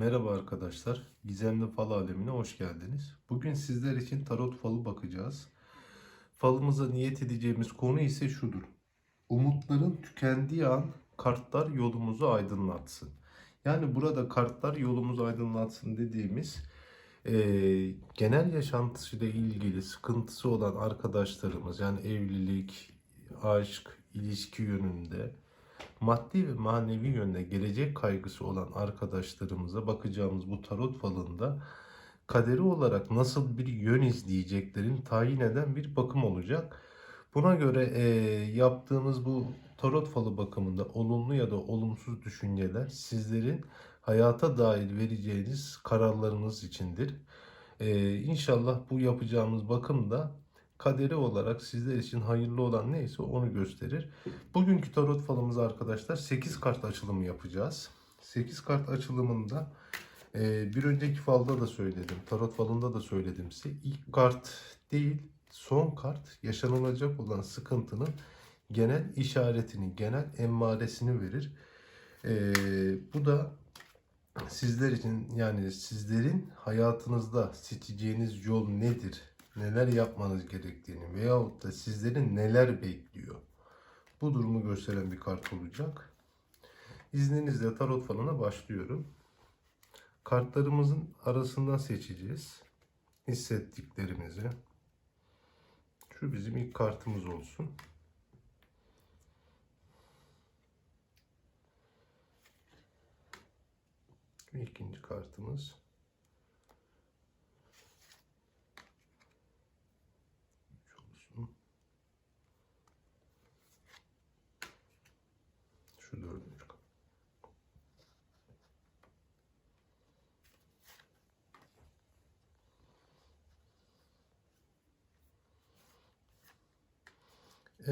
Merhaba arkadaşlar. Gizemli Fal Alemine hoş geldiniz. Bugün sizler için tarot falı bakacağız. Falımıza niyet edeceğimiz konu ise şudur. Umutların tükendiği an kartlar yolumuzu aydınlatsın. Yani burada kartlar yolumuzu aydınlatsın dediğimiz eee, genel yaşantısıyla ilgili sıkıntısı olan arkadaşlarımız yani evlilik, aşk, ilişki yönünde maddi ve manevi yönde gelecek kaygısı olan arkadaşlarımıza bakacağımız bu tarot falında kaderi olarak nasıl bir yön izleyeceklerin tayin eden bir bakım olacak. Buna göre eee, yaptığımız bu tarot falı bakımında olumlu ya da olumsuz düşünceler sizlerin hayata dair vereceğiniz kararlarınız içindir. Eee inşallah bu yapacağımız bakım da kaderi olarak sizler için hayırlı olan neyse onu gösterir. Bugünkü tarot falımız arkadaşlar 8 kart açılımı yapacağız. 8 kart açılımında e, bir önceki falda da söyledim. Tarot falında da söyledim size. İlk kart değil son kart yaşanılacak olan sıkıntının genel işaretini, genel emmaresini verir. E, bu da sizler için yani sizlerin hayatınızda seçeceğiniz yol nedir? Neler yapmanız gerektiğini veyahut da sizlerin neler bekliyor? Bu durumu gösteren bir kart olacak. İzninizle tarot falına başlıyorum. Kartlarımızın arasından seçeceğiz. Hissettiklerimizi. Şu bizim ilk kartımız olsun. İkinci kartımız. Üç olsun. Şu dördüncü kart.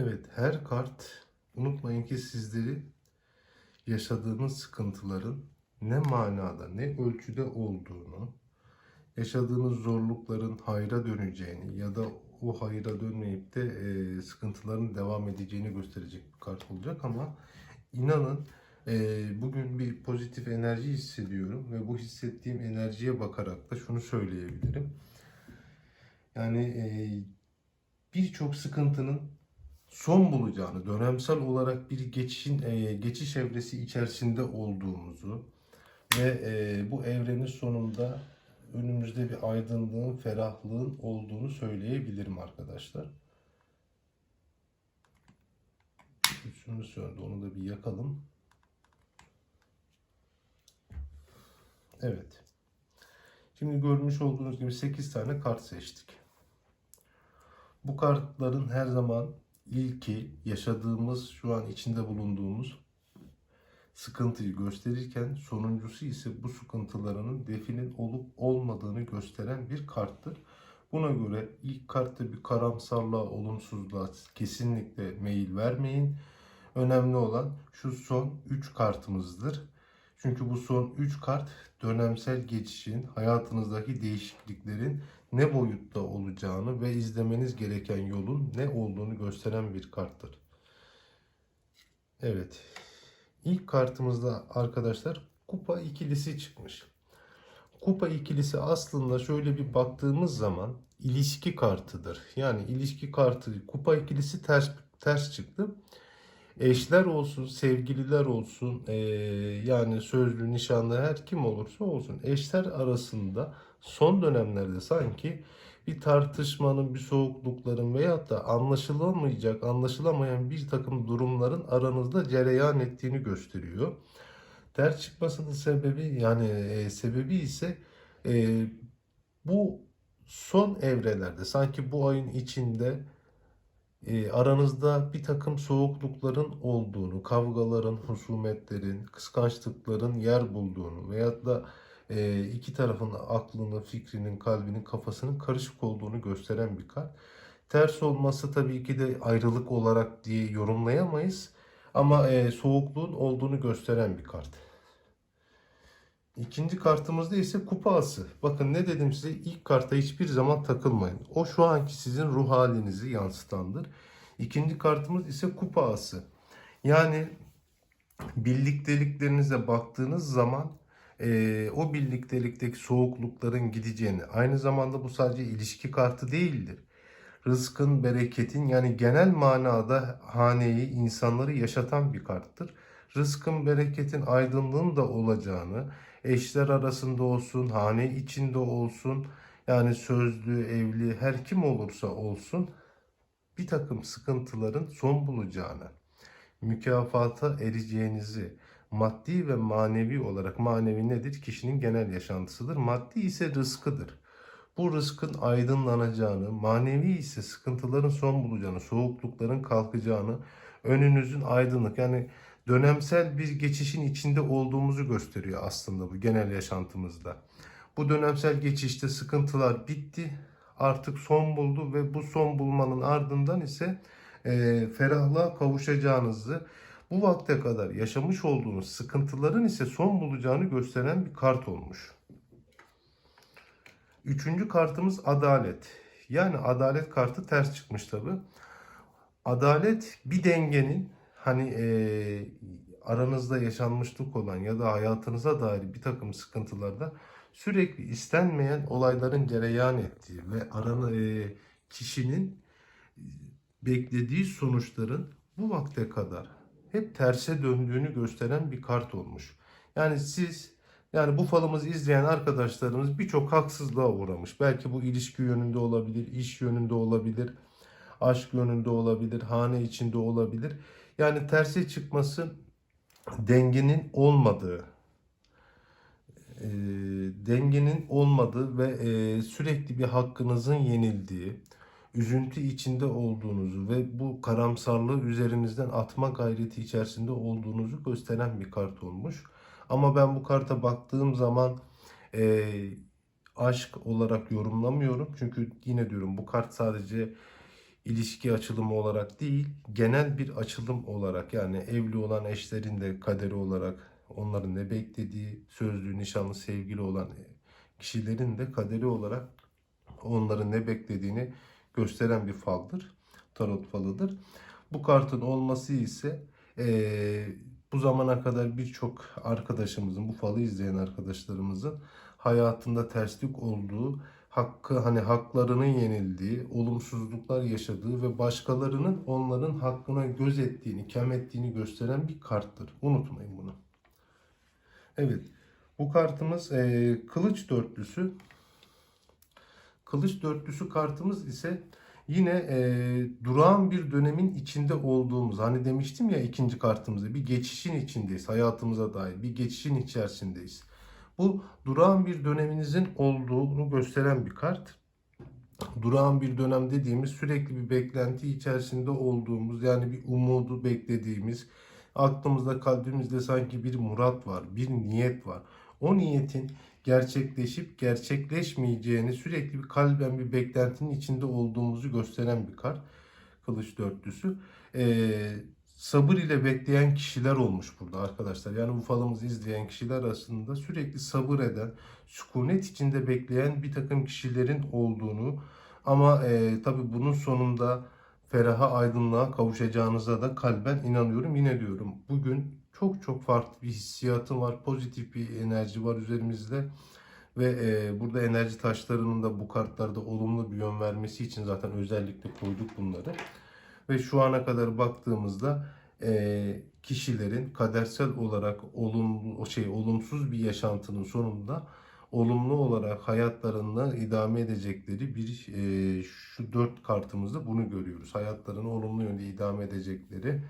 Evet, her kart unutmayın ki sizleri yaşadığınız sıkıntıların ne manada, ne ölçüde olduğunu, yaşadığınız zorlukların hayra döneceğini ya da o hayra dönmeyip de e, sıkıntıların devam edeceğini gösterecek bir kart olacak ama inanın e, bugün bir pozitif enerji hissediyorum ve bu hissettiğim enerjiye bakarak da şunu söyleyebilirim. Yani e, birçok sıkıntının son bulacağını, dönemsel olarak bir geçişin e, geçiş evresi içerisinde olduğumuzu ve e, bu evrenin sonunda önümüzde bir aydınlığın, ferahlığın olduğunu söyleyebilirim arkadaşlar. Üstümüz söndü, onu da bir yakalım. Evet. Şimdi görmüş olduğunuz gibi 8 tane kart seçtik. Bu kartların her zaman ilki yaşadığımız, şu an içinde bulunduğumuz sıkıntıyı gösterirken sonuncusu ise bu sıkıntılarının definin olup olmadığını gösteren bir karttır. Buna göre ilk kartta bir karamsarlığa, olumsuzluğa kesinlikle meyil vermeyin. Önemli olan şu son 3 kartımızdır. Çünkü bu son 3 kart dönemsel geçişin, hayatınızdaki değişikliklerin ne boyutta olacağını ve izlemeniz gereken yolun ne olduğunu gösteren bir karttır. Evet. İlk kartımızda arkadaşlar kupa ikilisi çıkmış. Kupa ikilisi aslında şöyle bir baktığımız zaman ilişki kartıdır. Yani ilişki kartı kupa ikilisi ters ters çıktı. Eşler olsun, sevgililer olsun, eee, yani sözlü, nişanlı her kim olursa olsun eşler arasında son dönemlerde sanki bir tartışmanın, bir soğuklukların veyahut da anlaşılamayacak, anlaşılamayan bir takım durumların aranızda cereyan ettiğini gösteriyor. Ters çıkmasının sebebi yani e, sebebi ise e, bu son evrelerde sanki bu ayın içinde e, aranızda bir takım soğuklukların olduğunu, kavgaların, husumetlerin, kıskançlıkların yer bulduğunu veyahut da iki tarafın aklını, fikrinin, kalbinin, kafasının karışık olduğunu gösteren bir kart. Ters olması tabii ki de ayrılık olarak diye yorumlayamayız ama e, soğukluğun olduğunu gösteren bir kart. İkinci kartımızda ise kupa ası. Bakın ne dedim size ilk karta hiçbir zaman takılmayın. O şu anki sizin ruh halinizi yansıtandır. İkinci kartımız ise kupa ası. Yani birlikteliklerinize baktığınız zaman e, o birliktelikteki soğuklukların gideceğini, aynı zamanda bu sadece ilişki kartı değildir. Rızkın, bereketin yani genel manada haneyi, insanları yaşatan bir karttır. Rızkın, bereketin, aydınlığın da olacağını, eşler arasında olsun, hane içinde olsun, yani sözlü, evli, her kim olursa olsun bir takım sıkıntıların son bulacağını, mükafata ereceğinizi, maddi ve manevi olarak manevi nedir? Kişinin genel yaşantısıdır. Maddi ise rızkıdır. Bu rızkın aydınlanacağını, manevi ise sıkıntıların son bulacağını, soğuklukların kalkacağını, önünüzün aydınlık yani dönemsel bir geçişin içinde olduğumuzu gösteriyor aslında bu genel yaşantımızda. Bu dönemsel geçişte sıkıntılar bitti, artık son buldu ve bu son bulmanın ardından ise e, ferahlığa kavuşacağınızı, bu vakte kadar yaşamış olduğunuz sıkıntıların ise son bulacağını gösteren bir kart olmuş. Üçüncü kartımız adalet. Yani adalet kartı ters çıkmış tabi. Adalet bir dengenin hani e, aranızda yaşanmışlık olan ya da hayatınıza dair bir takım sıkıntılarda sürekli istenmeyen olayların cereyan ettiği ve aranı e, kişinin beklediği sonuçların bu vakte kadar hep terse döndüğünü gösteren bir kart olmuş. Yani siz yani bu falımızı izleyen arkadaşlarımız birçok haksızlığa uğramış. Belki bu ilişki yönünde olabilir, iş yönünde olabilir, aşk yönünde olabilir, hane içinde olabilir. Yani terse çıkması dengenin olmadığı, e, dengenin olmadığı ve e, sürekli bir hakkınızın yenildiği, üzüntü içinde olduğunuzu ve bu karamsarlığı üzerinizden atma gayreti içerisinde olduğunuzu gösteren bir kart olmuş. Ama ben bu karta baktığım zaman e, aşk olarak yorumlamıyorum. Çünkü yine diyorum bu kart sadece ilişki açılımı olarak değil, genel bir açılım olarak yani evli olan eşlerin de kaderi olarak onların ne beklediği, sözlü, nişanlı, sevgili olan kişilerin de kaderi olarak onların ne beklediğini gösteren bir faldır. Tarot falıdır. Bu kartın olması ise eee, bu zamana kadar birçok arkadaşımızın, bu falı izleyen arkadaşlarımızın hayatında terslik olduğu, hakkı hani haklarının yenildiği, olumsuzluklar yaşadığı ve başkalarının onların hakkına göz ettiğini, kem ettiğini gösteren bir karttır. Unutmayın bunu. Evet. Bu kartımız eee, kılıç dörtlüsü. Kılıç dörtlüsü kartımız ise yine e, durağan bir dönemin içinde olduğumuz hani demiştim ya ikinci kartımızda bir geçişin içindeyiz hayatımıza dair bir geçişin içerisindeyiz. Bu durağan bir döneminizin olduğunu gösteren bir kart. Durağan bir dönem dediğimiz sürekli bir beklenti içerisinde olduğumuz yani bir umudu beklediğimiz aklımızda kalbimizde sanki bir murat var bir niyet var. O niyetin gerçekleşip gerçekleşmeyeceğini sürekli bir kalben bir beklentinin içinde olduğumuzu gösteren bir kart. Kılıç dörtlüsü. Ee, sabır ile bekleyen kişiler olmuş burada arkadaşlar. Yani bu falımızı izleyen kişiler arasında sürekli sabır eden, sükunet içinde bekleyen bir takım kişilerin olduğunu ama e, tabi bunun sonunda feraha aydınlığa kavuşacağınıza da kalben inanıyorum. Yine diyorum bugün çok çok farklı bir hissiyatım var. Pozitif bir enerji var üzerimizde. Ve e, burada enerji taşlarının da bu kartlarda olumlu bir yön vermesi için zaten özellikle koyduk bunları. Ve şu ana kadar baktığımızda e, kişilerin kadersel olarak olumlu şey olumsuz bir yaşantının sonunda olumlu olarak hayatlarını idame edecekleri bir e, şu dört kartımızda bunu görüyoruz. Hayatlarını olumlu yönde idame edecekleri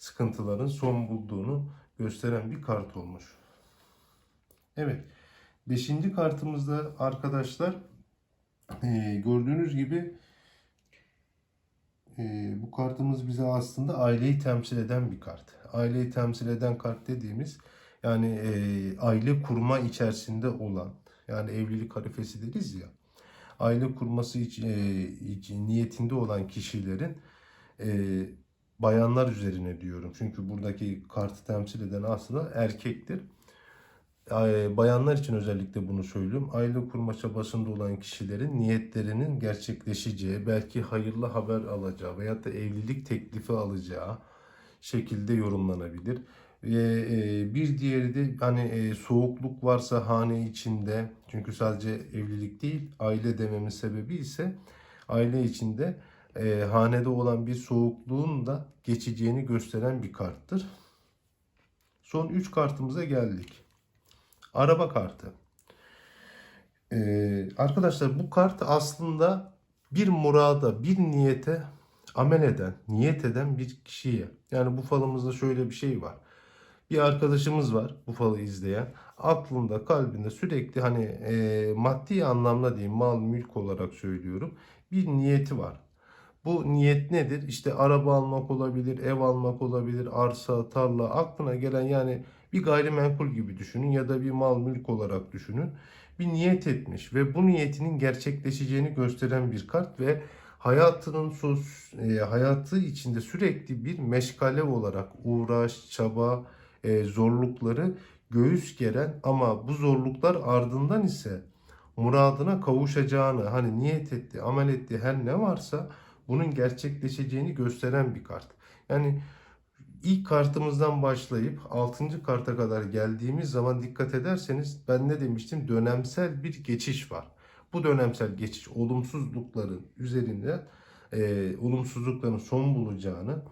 sıkıntıların son bulduğunu gösteren bir kart olmuş. Evet. Beşinci kartımızda arkadaşlar e, gördüğünüz gibi e, bu kartımız bize aslında aileyi temsil eden bir kart. Aileyi temsil eden kart dediğimiz yani e, aile kurma içerisinde olan yani evlilik harifesi deriz ya aile kurması için, e, için niyetinde olan kişilerin e, bayanlar üzerine diyorum. Çünkü buradaki kartı temsil eden aslında erkektir. Ee, Bayanlar için özellikle bunu söylüyorum. Aile kurma çabasında olan kişilerin niyetlerinin gerçekleşeceği, belki hayırlı haber alacağı veyahut da evlilik teklifi alacağı şekilde yorumlanabilir. E, bir diğeri de hani e, soğukluk varsa hane içinde çünkü sadece evlilik değil aile dememin sebebi ise aile içinde e, hanede olan bir soğukluğun da geçeceğini gösteren bir karttır. Son 3 kartımıza geldik. Araba kartı. Ee, arkadaşlar bu kart aslında bir murada, bir niyete amel eden, niyet eden bir kişiye. Yani bu falımızda şöyle bir şey var. Bir arkadaşımız var bu falı izleyen. Aklında, kalbinde sürekli hani e, maddi anlamda diyeyim, mal mülk olarak söylüyorum. Bir niyeti var. Bu niyet nedir? İşte araba almak olabilir, ev almak olabilir, arsa, tarla, aklına gelen yani bir gayrimenkul gibi düşünün ya da bir mal mülk olarak düşünün. Bir niyet etmiş ve bu niyetinin gerçekleşeceğini gösteren bir kart ve hayatının sos, e, hayatı içinde sürekli bir meşgale olarak uğraş, çaba, e, zorlukları göğüs geren ama bu zorluklar ardından ise muradına kavuşacağını hani niyet etti, amel etti her ne varsa bunun gerçekleşeceğini gösteren bir kart. Yani ilk kartımızdan başlayıp 6. karta kadar geldiğimiz zaman dikkat ederseniz ben ne demiştim? Dönemsel bir geçiş var. Bu dönemsel geçiş olumsuzlukların üzerinde e, olumsuzlukların son bulacağını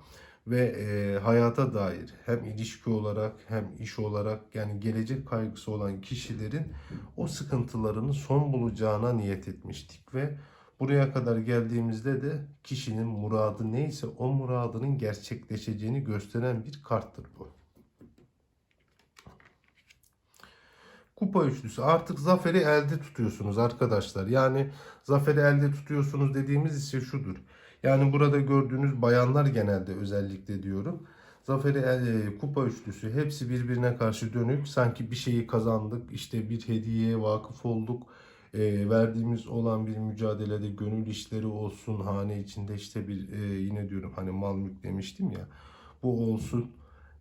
ve e, hayata dair hem ilişki olarak hem iş olarak yani gelecek kaygısı olan kişilerin o sıkıntılarını son bulacağına niyet etmiştik ve buraya kadar geldiğimizde de kişinin muradı neyse o muradının gerçekleşeceğini gösteren bir karttır bu. Kupa üçlüsü artık zaferi elde tutuyorsunuz arkadaşlar. Yani zaferi elde tutuyorsunuz dediğimiz ise şudur. Yani burada gördüğünüz bayanlar genelde özellikle diyorum. Zaferi e, kupa üçlüsü hepsi birbirine karşı dönük. Sanki bir şeyi kazandık, işte bir hediyeye vakıf olduk. E, verdiğimiz olan bir mücadelede gönül işleri olsun, hane içinde işte bir e, yine diyorum hani mal mülk demiştim ya. Bu olsun.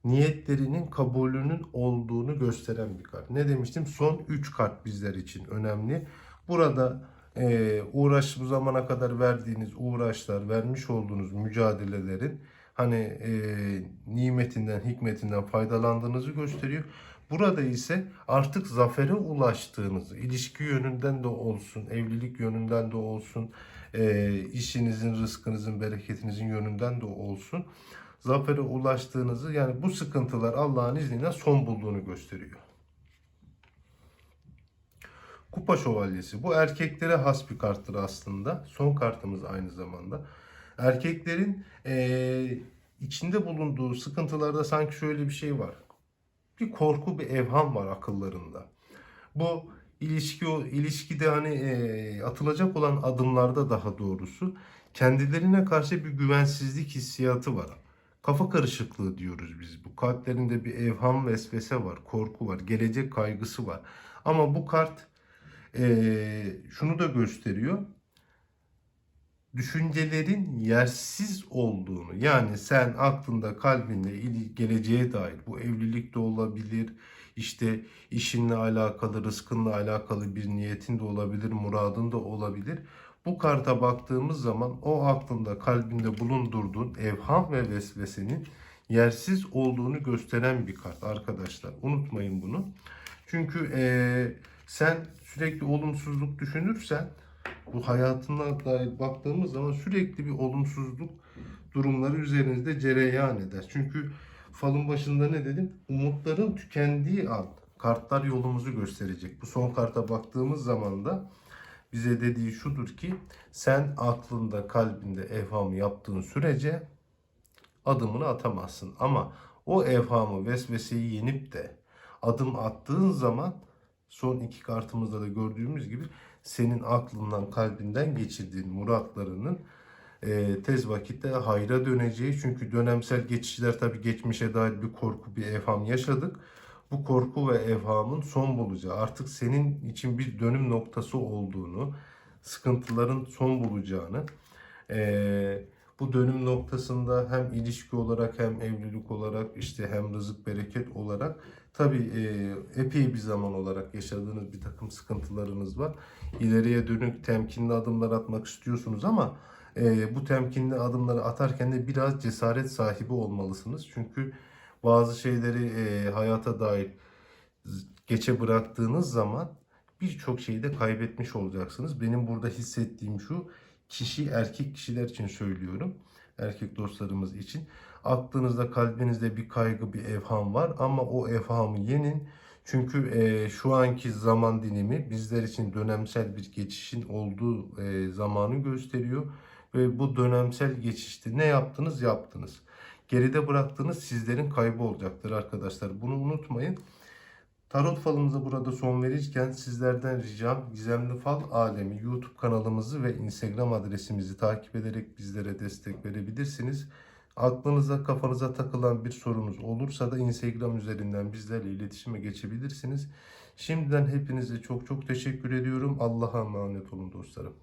Niyetlerinin kabulünün olduğunu gösteren bir kart. Ne demiştim? Son 3 kart bizler için önemli. Burada e, uğraş bu zamana kadar verdiğiniz uğraşlar, vermiş olduğunuz mücadelelerin hani e, nimetinden, hikmetinden faydalandığınızı gösteriyor. Burada ise artık zafere ulaştığınızı, ilişki yönünden de olsun, evlilik yönünden de olsun, e, işinizin, rızkınızın, bereketinizin yönünden de olsun, zafere ulaştığınızı yani bu sıkıntılar Allah'ın izniyle son bulduğunu gösteriyor. Kupa Şövalyesi. Bu erkeklere has bir karttır aslında. Son kartımız aynı zamanda. Erkeklerin eee, içinde bulunduğu sıkıntılarda sanki şöyle bir şey var. Bir korku, bir evham var akıllarında. Bu ilişki o ilişkide hani eee, atılacak olan adımlarda daha doğrusu kendilerine karşı bir güvensizlik hissiyatı var. Kafa karışıklığı diyoruz biz. Bu kalplerinde bir evham vesvese var, korku var, gelecek kaygısı var. Ama bu kart eee, şunu da gösteriyor. Düşüncelerin yersiz olduğunu yani sen aklında kalbinde geleceğe dair bu evlilik de olabilir işte işinle alakalı rızkınla alakalı bir niyetin de olabilir muradın da olabilir. Bu karta baktığımız zaman o aklında kalbinde bulundurduğun evham ve vesvesenin yersiz olduğunu gösteren bir kart arkadaşlar. Unutmayın bunu. Çünkü eee, sen sürekli olumsuzluk düşünürsen bu hayatına dair baktığımız zaman sürekli bir olumsuzluk durumları üzerinizde cereyan eder. Çünkü falın başında ne dedim? Umutların tükendiği an kartlar yolumuzu gösterecek. Bu son karta baktığımız zaman da bize dediği şudur ki sen aklında kalbinde evhamı yaptığın sürece adımını atamazsın. Ama o evhamı vesveseyi yenip de adım attığın zaman son iki kartımızda da gördüğümüz gibi senin aklından kalbinden geçirdiğin muratlarının e, tez vakitte hayra döneceği. Çünkü dönemsel geçişler tabii geçmişe dair bir korku, bir evham yaşadık. Bu korku ve evhamın son bulacağı, artık senin için bir dönüm noktası olduğunu, sıkıntıların son bulacağını, e, bu dönüm noktasında hem ilişki olarak hem evlilik olarak işte hem rızık bereket olarak tabii e, epey bir zaman olarak yaşadığınız bir takım sıkıntılarınız var. İleriye dönük temkinli adımlar atmak istiyorsunuz ama e, bu temkinli adımları atarken de biraz cesaret sahibi olmalısınız. Çünkü bazı şeyleri e, hayata dair geçe bıraktığınız zaman birçok şeyi de kaybetmiş olacaksınız. Benim burada hissettiğim şu, kişi erkek kişiler için söylüyorum. Erkek dostlarımız için. Aklınızda, kalbinizde bir kaygı, bir evham var ama o evhamı yenin. Çünkü e, şu anki zaman dilimi bizler için dönemsel bir geçişin olduğu e, zamanı gösteriyor. Ve bu dönemsel geçişte ne yaptınız yaptınız. Geride bıraktığınız sizlerin kaybı olacaktır arkadaşlar. Bunu unutmayın. Tarot falımıza burada son verirken sizlerden ricam Gizemli Fal Alemi YouTube kanalımızı ve Instagram adresimizi takip ederek bizlere destek verebilirsiniz. Aklınıza kafanıza takılan bir sorunuz olursa da Instagram üzerinden bizlerle iletişime geçebilirsiniz. Şimdiden hepinize çok çok teşekkür ediyorum. Allah'a emanet olun dostlarım.